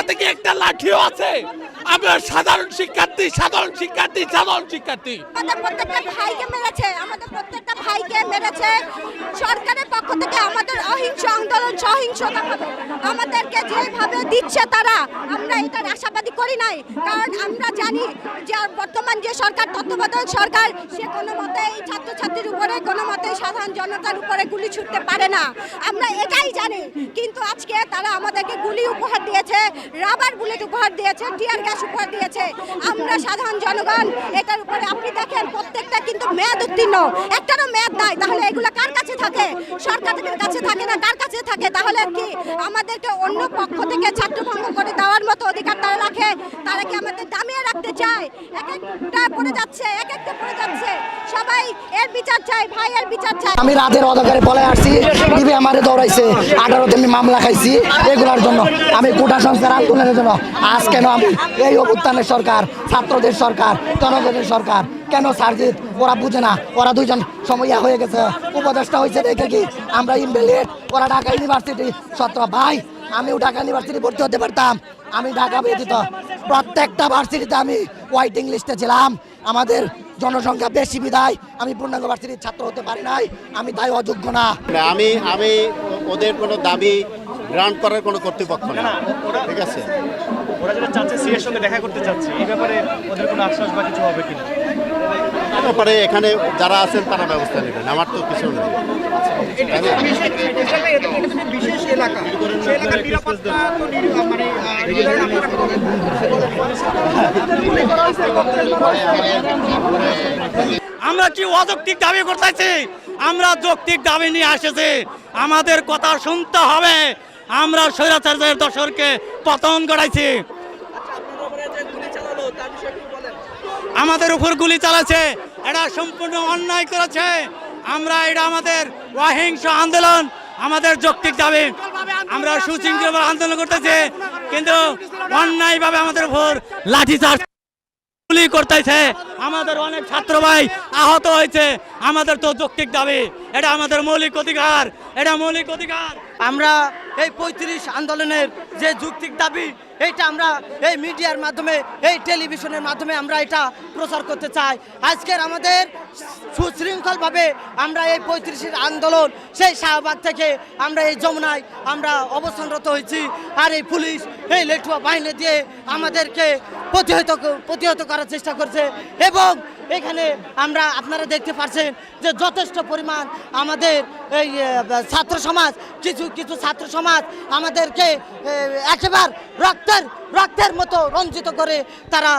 হাতে কি একটা লাঠিও আছে? আমরা সাধারণ শিক্ষার্থী সাধারণ শিক্ষার্থী সাধারণ শিক্ষার্থী। আমাদের প্রত্যেকটা ভাইকে মেরেছে, আমাদের প্রত্যেকটা ভাইকে মেরেছে। সরকারের পক্ষ থেকে আমাদের অহিংস আন্দোলন সহিংসতা ভাবে আমাদেরকে যেভাবে দিচ্ছে তারা, আমরা এটার আশাবাদী করি নাই। কারণ আমরা জানি যে বর্তমান যে সরকার, তত্ত্বাবধায়ক সরকার, সে কোনো মতেই ছাত্রছাত্রীর উপরে, কোনো মতেই সাধারণ জনতার উপরে গুলি ছুটতে পারে না। আমরা এটাই জানি। কিন্তু আজকে তারা আমাদেরকে গুলি উপহার দিয়েছে, রাবার বুলেট উপহার দিয়েছে, টিয়ার গ্যাস উপহার দিয়েছে। আমরা সাধারণ জনগণ, এটার উপরে আপনি দেখেন, প্রত্যেকটা কিন্তু মেয়াদ উত্তীর্ণ। একটারও মেয়াদ নাই। তাহলে এগুলো কার কাছে থাকে? সরকারের কাছে থাকে না? কার কাছে থাকে? তাহলে কি? আমাদেরকে অন্য পক্ষ থেকে ছাত্রভঙ্গ করে দেওয়ার মতো অধিকার তারা রাখে। তারা কি আমাদের দামিয়ে রাখতে চায়? এক একটা পড়ে যাচ্ছে, এক একটা পড়ে যাচ্ছে। সবাই এর বিচার চাই ভাই এর বিচার চাই আমি রাতের অন্ধকারে পলে আসছি টিভি আমারে দৌড়াইছে আঠারোতে আমি মামলা খাইছি এগুলার জন্য। আমি কোটা সংস্কার আন্দোলনের জন্য। আজ কেন আমি এই অভ্যুত্থানের সরকার, ছাত্রদের সরকার, জনগণের সরকার কেন সার্জিত ওরা বুঝে না। ওরা দুইজন সময়া হয়ে গেছে। উপদেষ্টা হয়েছে দেখে কি? আমরা ইনভ্যালিড। ওরা ঢাকা ইউনিভার্সিটি। সত্র, ভাই, আমিও ঢাকা ইউনিভার্সিটি ভর্তি হতে পারতাম। আমি ঢাকা ব্যতীত প্রত্যেকটা ভার্সিটিতে আমি ওয়াইটিং লিস্টে ছিলাম। আমাদের জনসংখ্যা বেশি বিদায়। আমি পূর্ণাঙ্গ ভার্সিটির ছাত্র হতে পারি নাই। আমি তাই অযোগ্য না, আমি আমি ওদের কোনো দাবি গ্রান্ট করার কোনো কর্তৃপক্ষ না। ঠিক আছে? ওরা যেটা চাচ্ছে সি এর সঙ্গে দেখা করতে চাচ্ছে এই ব্যাপারে ওদের কোনো আশ্বাস বা কিছু হবে কিনা? এর ব্যাপারে এখানে যারা আছেন তারা ব্যবস্থা নেবেন আমার তো কিছু নেই। নির- মানে কোনো- আমরা কি অযৌক্তিক দাবি করতেছি? আমরা যৌক্তিক দাবি নিয়ে আসেছি। আমাদের কথা শুনতে হবে। আমরা স্বৈরাচার্যের দশরকে পতন করাইছি আমাদের উপর গুলি চালাচ্ছে এটা সম্পূর্ণ অন্যায় করেছে। আমরা এটা আমাদের অহিংস আন্দোলন, আমাদের যৌক্তিক দাবি। আমরা সুশৃঙ্খলভাবে আন্দোলন করতেছি, কিন্তু অন্যায়ভাবে আমাদের উপর লাঠিচার্জ গুলি করতেছে। আমাদের অনেক ছাত্র ভাই আহত হয়েছে, আমাদের তো যৌক্তিক দাবি। এটা আমাদের মৌলিক অধিকার, এটা মৌলিক অধিকার। আমরা এই পঁয়ত্রিশ আন্দোলনের যে যুক্তিক দাবি, এইটা আমরা এই মিডিয়ার মাধ্যমে, এই টেলিভিশনের মাধ্যমে আমরা এটা প্রচার করতে চাই। আজকের আমাদের সুশৃঙ্খলভাবে আমরা এই পঁয়ত্রিশের আন্দোলন, সেই শাহবাগ থেকে আমরা এই যমুনায় আমরা অবস্থানরত হয়েছি। আর এই পুলিশ এই লেঠুয়া বাহিনী দিয়ে আমাদেরকে প্রতিহত প্রতিহত করার চেষ্টা করছে এবং এখানে আমরা আপনারা দেখতে পাচ্ছেন যে যথেষ্ট পরিমাণ আমাদের এই ছাত্র সমাজ, কিছু কিছু ছাত্র সমাজ আমাদেরকে একেবার রক্তের রক্তের মতো রঞ্জিত করে তারা